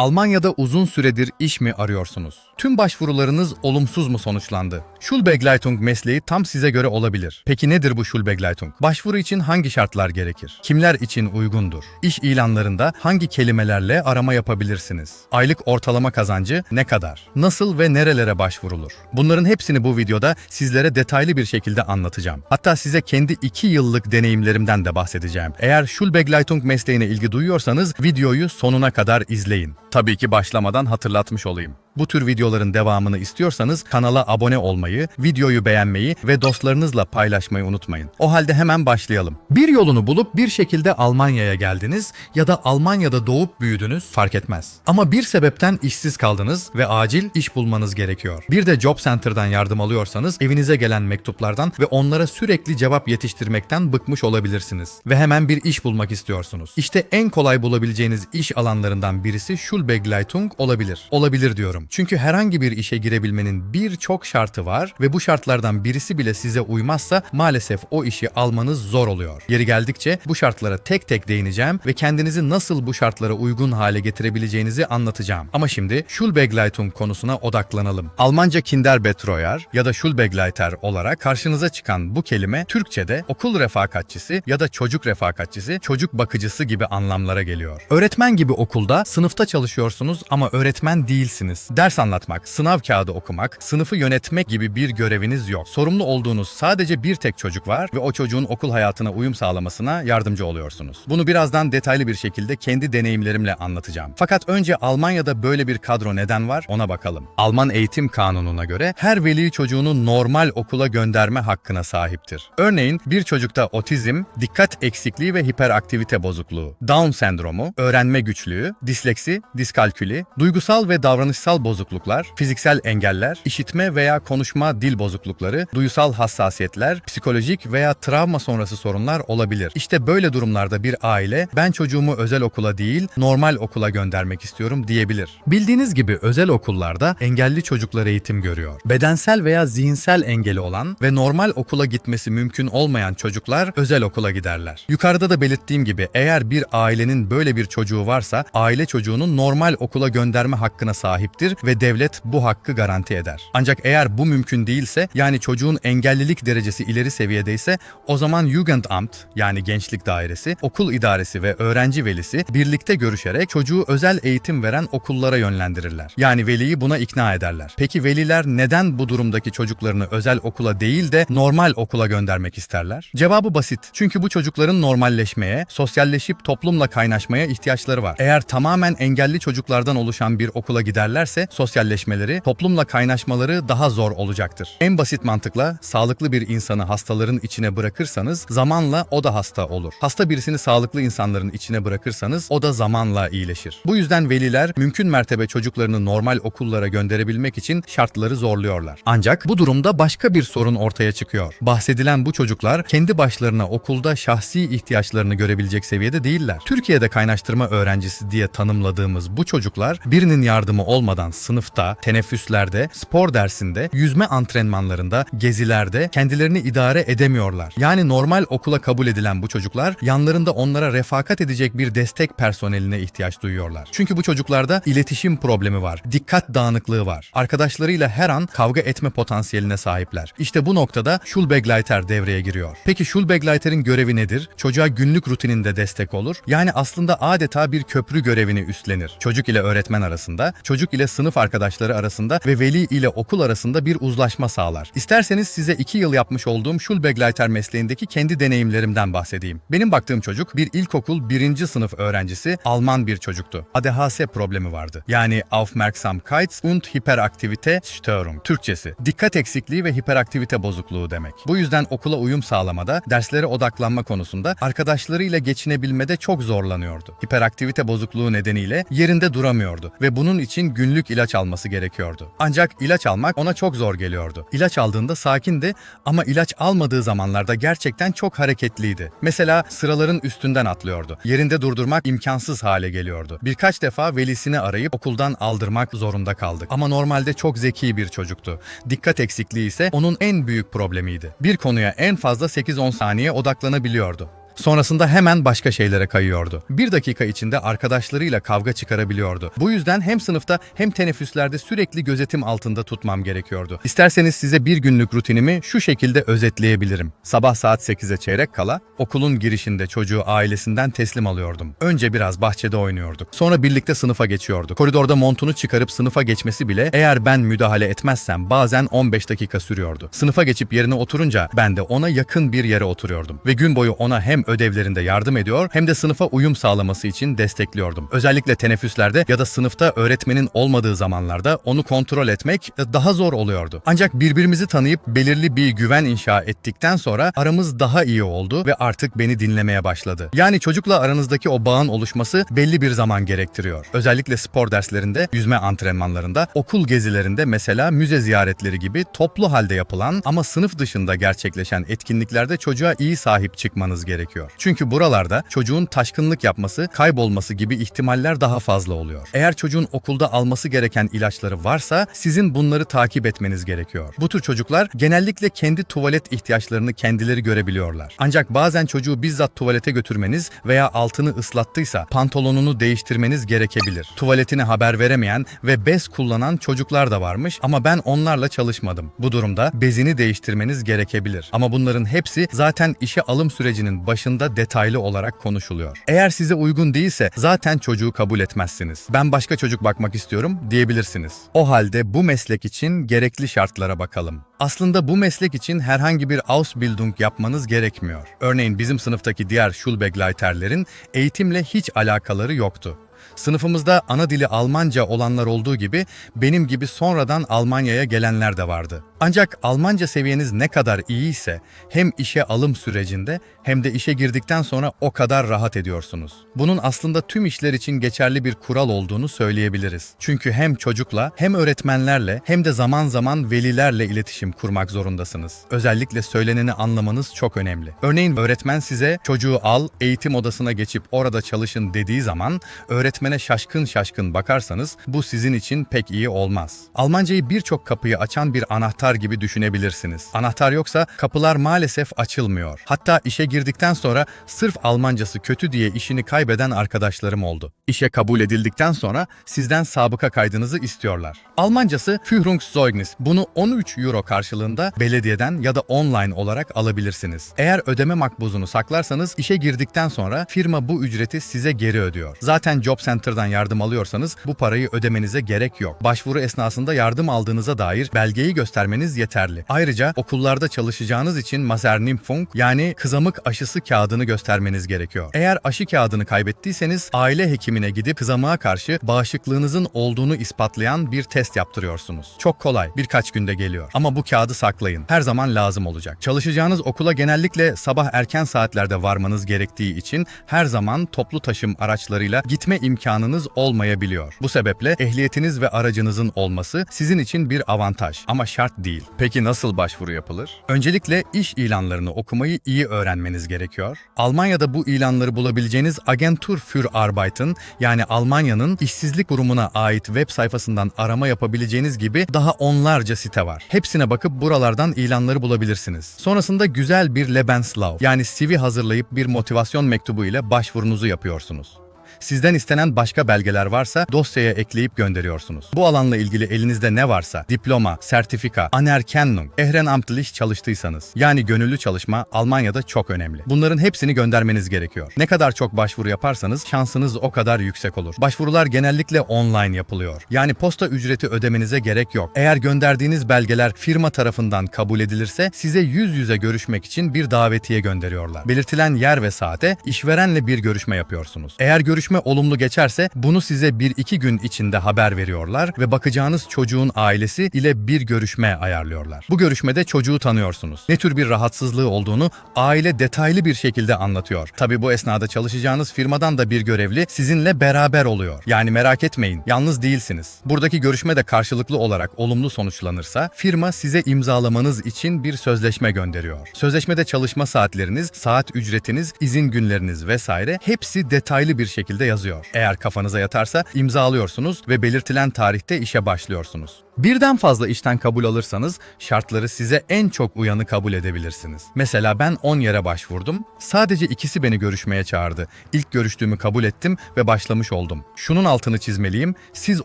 Almanya'da uzun süredir iş mi arıyorsunuz? Tüm başvurularınız olumsuz mu sonuçlandı? Schulbegleitung mesleği tam size göre olabilir. Peki nedir bu Schulbegleitung? Başvuru için hangi şartlar gerekir? Kimler için uygundur? İş ilanlarında hangi kelimelerle arama yapabilirsiniz? Aylık ortalama kazancı ne kadar? Nasıl ve nerelere başvurulur? Bunların hepsini bu videoda sizlere detaylı bir şekilde anlatacağım. Hatta size kendi 2 yıllık deneyimlerimden de bahsedeceğim. Eğer Schulbegleitung mesleğine ilgi duyuyorsanız videoyu sonuna kadar izleyin. Tabii ki başlamadan hatırlatmış olayım. Bu tür videoların devamını istiyorsanız kanala abone olmayı, videoyu beğenmeyi ve dostlarınızla paylaşmayı unutmayın. O halde hemen başlayalım. Bir yolunu bulup bir şekilde Almanya'ya geldiniz ya da Almanya'da doğup büyüdünüz fark etmez. Ama bir sebepten işsiz kaldınız ve acil iş bulmanız gerekiyor. Bir de Job Center'dan yardım alıyorsanız evinize gelen mektuplardan ve onlara sürekli cevap yetiştirmekten bıkmış olabilirsiniz. Ve hemen bir iş bulmak istiyorsunuz. İşte en kolay bulabileceğiniz iş alanlarından birisi Schulbegleitung olabilir. Olabilir diyorum. Çünkü herhangi bir işe girebilmenin birçok şartı var ve bu şartlardan birisi bile size uymazsa maalesef o işi almanız zor oluyor. Yeri geldikçe bu şartlara tek tek değineceğim ve kendinizi nasıl bu şartlara uygun hale getirebileceğinizi anlatacağım. Ama şimdi Schulbegleitung konusuna odaklanalım. Almanca Kinderbetreuer ya da Schulbegleiter olarak karşınıza çıkan bu kelime Türkçe'de okul refakatçisi ya da çocuk refakatçisi, çocuk bakıcısı gibi anlamlara geliyor. Öğretmen gibi okulda sınıfta çalışıyorsunuz ama öğretmen değilsiniz. Ders anlatmak, sınav kağıdı okumak, sınıfı yönetmek gibi bir göreviniz yok. Sorumlu olduğunuz sadece bir tek çocuk var ve o çocuğun okul hayatına uyum sağlamasına yardımcı oluyorsunuz. Bunu birazdan detaylı bir şekilde kendi deneyimlerimle anlatacağım. Fakat önce Almanya'da böyle bir kadro neden var ona bakalım. Alman eğitim kanununa göre her veli çocuğunu normal okula gönderme hakkına sahiptir. Örneğin bir çocukta otizm, dikkat eksikliği ve hiperaktivite bozukluğu, Down sendromu, öğrenme güçlüğü, disleksi, diskalküli, duygusal ve davranışsal bozukluklar, fiziksel engeller, işitme veya konuşma dil bozuklukları, duysal hassasiyetler, psikolojik veya travma sonrası sorunlar olabilir. İşte böyle durumlarda bir aile ben çocuğumu özel okula değil normal okula göndermek istiyorum diyebilir. Bildiğiniz gibi özel okullarda engelli çocuklar eğitim görüyor. Bedensel veya zihinsel engeli olan ve normal okula gitmesi mümkün olmayan çocuklar özel okula giderler. Yukarıda da belirttiğim gibi eğer bir ailenin böyle bir çocuğu varsa aile çocuğunu normal okula gönderme hakkına sahiptir ve devlet bu hakkı garanti eder. Ancak eğer bu mümkün değilse yani çocuğun engellilik derecesi ileri seviyedeyse o zaman Jugendamt yani gençlik dairesi, okul idaresi ve öğrenci velisi birlikte görüşerek çocuğu özel eğitim veren okullara yönlendirirler. Yani veliyi buna ikna ederler. Peki veliler neden bu durumdaki çocuklarını özel okula değil de normal okula göndermek isterler? Cevabı basit. Çünkü bu çocukların normalleşmeye, sosyalleşip toplumla kaynaşmaya ihtiyaçları var. Eğer tamamen engelli çocuklardan oluşan bir okula giderlerse sosyalleşmeleri, toplumla kaynaşmaları daha zor olacaktır. En basit mantıkla sağlıklı bir insanı hastaların içine bırakırsanız zamanla o da hasta olur. Hasta birisini sağlıklı insanların içine bırakırsanız o da zamanla iyileşir. Bu yüzden veliler mümkün mertebe çocuklarını normal okullara gönderebilmek için şartları zorluyorlar. Ancak bu durumda başka bir sorun ortaya çıkıyor. Bahsedilen bu çocuklar kendi başlarına okulda şahsi ihtiyaçlarını görebilecek seviyede değiller. Türkiye'de kaynaştırma öğrencisi diye tanımladığımız bu çocuklar birinin yardımı olmadan sınıfta, teneffüslerde, spor dersinde, yüzme antrenmanlarında, gezilerde kendilerini idare edemiyorlar. Yani normal okula kabul edilen bu çocuklar yanlarında onlara refakat edecek bir destek personeline ihtiyaç duyuyorlar. Çünkü bu çocuklarda iletişim problemi var, dikkat dağınıklığı var. Arkadaşlarıyla her an kavga etme potansiyeline sahipler. İşte bu noktada Schulbegleiter devreye giriyor. Peki Schulbegleiter'in görevi nedir? Çocuğa günlük rutininde destek olur. Yani aslında adeta bir köprü görevini üstlenir. Çocuk ile öğretmen arasında, çocuk ile sınıf arkadaşları arasında ve veli ile okul arasında bir uzlaşma sağlar. İsterseniz size 2 yıl yapmış olduğum Schulbegleiter mesleğindeki kendi deneyimlerimden bahsedeyim. Benim baktığım çocuk bir ilkokul 1. sınıf öğrencisi Alman bir çocuktu. ADHS problemi vardı. Yani Aufmerksamkeits- und Hyperaktivität-Störung. Türkçesi dikkat eksikliği ve hiperaktivite bozukluğu demek. Bu yüzden okula uyum sağlamada, derslere odaklanma konusunda arkadaşlarıyla geçinebilmede çok zorlanıyordu. Hiperaktivite bozukluğu nedeniyle yerinde duramıyordu ve bunun için günlük ilaç alması gerekiyordu. Ancak ilaç almak ona çok zor geliyordu. İlaç aldığında sakindi ama ilaç almadığı zamanlarda gerçekten çok hareketliydi. Mesela sıraların üstünden atlıyordu. Yerinde durdurmak imkansız hale geliyordu. Birkaç defa velisini arayıp okuldan aldırmak zorunda kaldık. Ama normalde çok zeki bir çocuktu. Dikkat eksikliği ise onun en büyük problemiydi. Bir konuya en fazla 8-10 saniye odaklanabiliyordu. Sonrasında hemen başka şeylere kayıyordu. Bir dakika içinde arkadaşlarıyla kavga çıkarabiliyordu. Bu yüzden hem sınıfta hem teneffüslerde sürekli gözetim altında tutmam gerekiyordu. İsterseniz size bir günlük rutinimi şu şekilde özetleyebilirim. Sabah saat 8'e çeyrek kala okulun girişinde çocuğu ailesinden teslim alıyordum. Önce biraz bahçede oynuyorduk. Sonra birlikte sınıfa geçiyorduk. Koridorda montunu çıkarıp sınıfa geçmesi bile eğer ben müdahale etmezsem bazen 15 dakika sürüyordu. Sınıfa geçip yerine oturunca ben de ona yakın bir yere oturuyordum. Ve gün boyu ona hem ödevlerinde yardım ediyor hem de sınıfa uyum sağlaması için destekliyordum. Özellikle teneffüslerde ya da sınıfta öğretmenin olmadığı zamanlarda onu kontrol etmek daha zor oluyordu. Ancak birbirimizi tanıyıp belirli bir güven inşa ettikten sonra aramız daha iyi oldu ve artık beni dinlemeye başladı. Yani çocukla aranızdaki o bağın oluşması belli bir zaman gerektiriyor. Özellikle spor derslerinde, yüzme antrenmanlarında, okul gezilerinde mesela müze ziyaretleri gibi toplu halde yapılan ama sınıf dışında gerçekleşen etkinliklerde çocuğa iyi sahip çıkmanız gerekiyor. Çünkü buralarda çocuğun taşkınlık yapması, kaybolması gibi ihtimaller daha fazla oluyor. Eğer çocuğun okulda alması gereken ilaçları varsa sizin bunları takip etmeniz gerekiyor. Bu tür çocuklar genellikle kendi tuvalet ihtiyaçlarını kendileri görebiliyorlar. Ancak bazen çocuğu bizzat tuvalete götürmeniz veya altını ıslattıysa pantolonunu değiştirmeniz gerekebilir. Tuvaletine haber veremeyen ve bez kullanan çocuklar da varmış ama ben onlarla çalışmadım. Bu durumda bezini değiştirmeniz gerekebilir. Ama bunların hepsi zaten işe alım sürecinin başında detaylı olarak konuşuluyor. Eğer size uygun değilse zaten çocuğu kabul etmezsiniz. Ben başka çocuk bakmak istiyorum diyebilirsiniz. O halde bu meslek için gerekli şartlara bakalım. Aslında bu meslek için herhangi bir Ausbildung yapmanız gerekmiyor. Örneğin bizim sınıftaki diğer Schulbegleiterlerin eğitimle hiç alakaları yoktu. Sınıfımızda ana dili Almanca olanlar olduğu gibi benim gibi sonradan Almanya'ya gelenler de vardı. Ancak Almanca seviyeniz ne kadar iyi ise hem işe alım sürecinde hem de işe girdikten sonra o kadar rahat ediyorsunuz. Bunun aslında tüm işler için geçerli bir kural olduğunu söyleyebiliriz. Çünkü hem çocukla hem öğretmenlerle hem de zaman zaman velilerle iletişim kurmak zorundasınız. Özellikle söyleneni anlamanız çok önemli. Örneğin öğretmen size çocuğu al, eğitim odasına geçip orada çalışın dediği zaman öğretmene şaşkın şaşkın bakarsanız bu sizin için pek iyi olmaz. Almancayı birçok kapıyı açan bir anahtar gibi düşünebilirsiniz. Anahtar yoksa kapılar maalesef açılmıyor. Hatta işe girdikten sonra sırf Almancası kötü diye işini kaybeden arkadaşlarım oldu. İşe kabul edildikten sonra sizden sabıka kaydınızı istiyorlar. Almancası Führungszeugnis. Bunu 13 euro karşılığında belediyeden ya da online olarak alabilirsiniz. Eğer ödeme makbuzunu saklarsanız işe girdikten sonra firma bu ücreti size geri ödüyor. Zaten Job Center'dan yardım alıyorsanız bu parayı ödemenize gerek yok. Başvuru esnasında yardım aldığınıza dair belgeyi göstermeniz yeterli. Ayrıca okullarda çalışacağınız için Masernimpfung yani kızamık aşısı kağıdını göstermeniz gerekiyor. Eğer aşı kağıdını kaybettiyseniz aile hekimine gidip kızamığa karşı bağışıklığınızın olduğunu ispatlayan bir test yaptırıyorsunuz. Çok kolay, birkaç günde geliyor. Ama bu kağıdı saklayın. Her zaman lazım olacak. Çalışacağınız okula genellikle sabah erken saatlerde varmanız gerektiği için her zaman toplu taşım araçlarıyla gitme imkanınız olmayabiliyor. Bu sebeple ehliyetiniz ve aracınızın olması sizin için bir avantaj ama şart değil. Peki nasıl başvuru yapılır? Öncelikle iş ilanlarını okumayı iyi öğrenmeniz gerekiyor. Almanya'da bu ilanları bulabileceğiniz Agentur für Arbeiten yani Almanya'nın işsizlik kurumuna ait web sayfasından arama yapabileceğiniz gibi daha onlarca site var. Hepsine bakıp buralardan ilanları bulabilirsiniz. Sonrasında güzel bir Lebenslauf yani CV hazırlayıp bir motivasyon mektubu ile başvurunuzu yapıyorsunuz. Sizden istenen başka belgeler varsa dosyaya ekleyip gönderiyorsunuz. Bu alanla ilgili elinizde ne varsa, diploma, sertifika, anerkennung, ehrenamtlich çalıştıysanız, yani gönüllü çalışma Almanya'da çok önemli. Bunların hepsini göndermeniz gerekiyor. Ne kadar çok başvuru yaparsanız şansınız o kadar yüksek olur. Başvurular genellikle online yapılıyor. Yani posta ücreti ödemenize gerek yok. Eğer gönderdiğiniz belgeler firma tarafından kabul edilirse size yüz yüze görüşmek için bir davetiye gönderiyorlar. Belirtilen yer ve saate işverenle bir görüşme yapıyorsunuz. Eğer görüşme olumlu geçerse bunu size 1-2 gün içinde haber veriyorlar ve bakacağınız çocuğun ailesi ile bir görüşme ayarlıyorlar. Bu görüşmede çocuğu tanıyorsunuz. Ne tür bir rahatsızlığı olduğunu aile detaylı bir şekilde anlatıyor. Tabi bu esnada çalışacağınız firmadan da bir görevli sizinle beraber oluyor. Yani merak etmeyin, yalnız değilsiniz. Buradaki görüşme de karşılıklı olarak olumlu sonuçlanırsa firma size imzalamanız için bir sözleşme gönderiyor. Sözleşmede çalışma saatleriniz, saat ücretiniz, izin günleriniz vesaire hepsi detaylı bir şekilde şekilde yazıyor. Eğer kafanıza yatarsa imzalıyorsunuz ve belirtilen tarihte işe başlıyorsunuz. Birden fazla işten kabul alırsanız şartları size en çok uyanı kabul edebilirsiniz. Mesela ben 10 yere başvurdum. Sadece ikisi beni görüşmeye çağırdı. İlk görüştüğümü kabul ettim ve başlamış oldum. Şunun altını çizmeliyim. Siz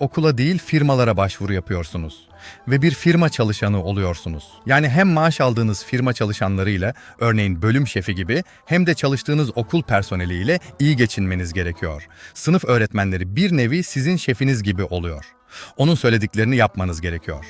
okula değil firmalara başvuru yapıyorsunuz ve bir firma çalışanı oluyorsunuz. Yani hem maaş aldığınız firma çalışanlarıyla, örneğin bölüm şefi gibi, hem de çalıştığınız okul personeliyle iyi geçinmeniz gerekiyor. Sınıf öğretmenleri bir nevi sizin şefiniz gibi oluyor. Onun söylediklerini yapmanız gerekiyor.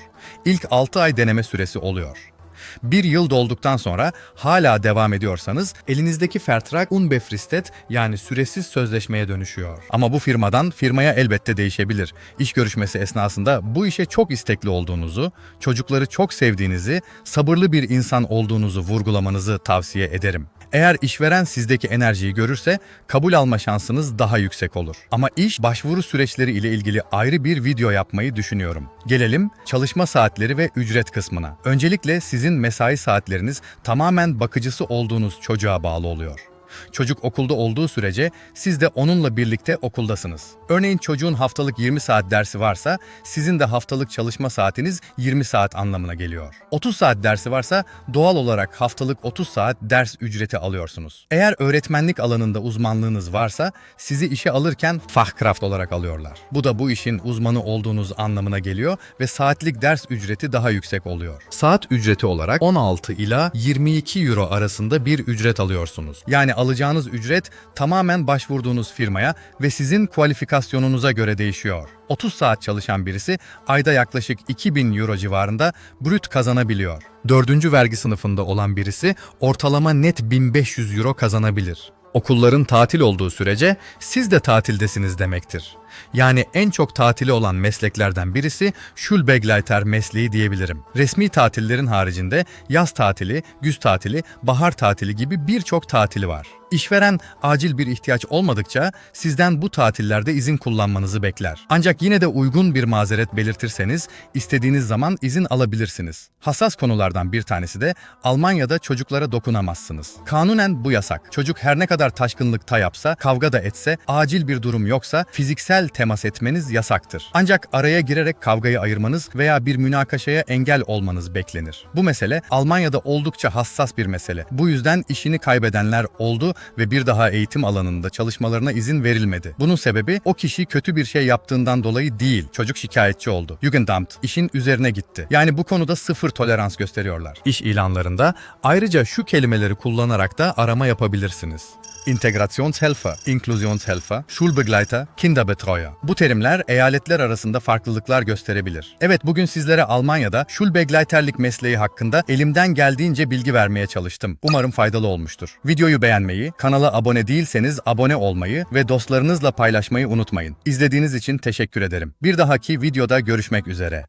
İlk 6 ay deneme süresi oluyor. Bir yıl dolduktan sonra hala devam ediyorsanız elinizdeki Vertrag unbefristet yani süresiz sözleşmeye dönüşüyor. Ama bu firmadan firmaya elbette değişebilir. İş görüşmesi esnasında bu işe çok istekli olduğunuzu, çocukları çok sevdiğinizi, sabırlı bir insan olduğunuzu vurgulamanızı tavsiye ederim. Eğer işveren sizdeki enerjiyi görürse kabul alma şansınız daha yüksek olur. Ama iş başvuru süreçleri ile ilgili ayrı bir video yapmayı düşünüyorum. Gelelim çalışma saatleri ve ücret kısmına. Öncelikle sizin mesai saatleriniz tamamen bakıcısı olduğunuz çocuğa bağlı oluyor. Çocuk okulda olduğu sürece siz de onunla birlikte okuldasınız. Örneğin çocuğun haftalık 20 saat dersi varsa sizin de haftalık çalışma saatiniz 20 saat anlamına geliyor. 30 saat dersi varsa doğal olarak haftalık 30 saat ders ücreti alıyorsunuz. Eğer öğretmenlik alanında uzmanlığınız varsa sizi işe alırken Fachkraft olarak alıyorlar. Bu da bu işin uzmanı olduğunuz anlamına geliyor ve saatlik ders ücreti daha yüksek oluyor. Saat ücreti olarak 16 ila 22 euro arasında bir ücret alıyorsunuz. Yani alacağınız ücret tamamen başvurduğunuz firmaya ve sizin kualifikasyonunuza göre değişiyor. 30 saat çalışan birisi ayda yaklaşık 2000 euro civarında brüt kazanabiliyor. Dördüncü vergi sınıfında olan birisi ortalama net 1500 euro kazanabilir. Okulların tatil olduğu sürece siz de tatildesiniz demektir. Yani en çok tatili olan mesleklerden birisi Schulbegleiter mesleği diyebilirim. Resmi tatillerin haricinde yaz tatili, güz tatili, bahar tatili gibi birçok tatili var. İşveren acil bir ihtiyaç olmadıkça sizden bu tatillerde izin kullanmanızı bekler. Ancak yine de uygun bir mazeret belirtirseniz istediğiniz zaman izin alabilirsiniz. Hassas konulardan bir tanesi de Almanya'da çocuklara dokunamazsınız. Kanunen bu yasak. Çocuk her ne kadar taşkınlıkta yapsa, kavga da etse, acil bir durum yoksa fiziksel temas etmeniz yasaktır. Ancak araya girerek kavgayı ayırmanız veya bir münakaşaya engel olmanız beklenir. Bu mesele Almanya'da oldukça hassas bir mesele. Bu yüzden işini kaybedenler oldu ve bir daha eğitim alanında çalışmalarına izin verilmedi. Bunun sebebi o kişi kötü bir şey yaptığından dolayı değil. Çocuk şikayetçi oldu. Jugendamt işin üzerine gitti. Yani bu konuda sıfır tolerans gösteriyorlar. İş ilanlarında ayrıca şu kelimeleri kullanarak da arama yapabilirsiniz. Integrationshelfer, Inklusionshelfer, Schulbegleiter, Kinderbetreuer. Bu terimler eyaletler arasında farklılıklar gösterebilir. Evet bugün sizlere Almanya'da Schulbegleiterlik mesleği hakkında elimden geldiğince bilgi vermeye çalıştım. Umarım faydalı olmuştur. Videoyu beğenmeyi, kanala abone değilseniz abone olmayı ve dostlarınızla paylaşmayı unutmayın. İzlediğiniz için teşekkür ederim. Bir dahaki videoda görüşmek üzere.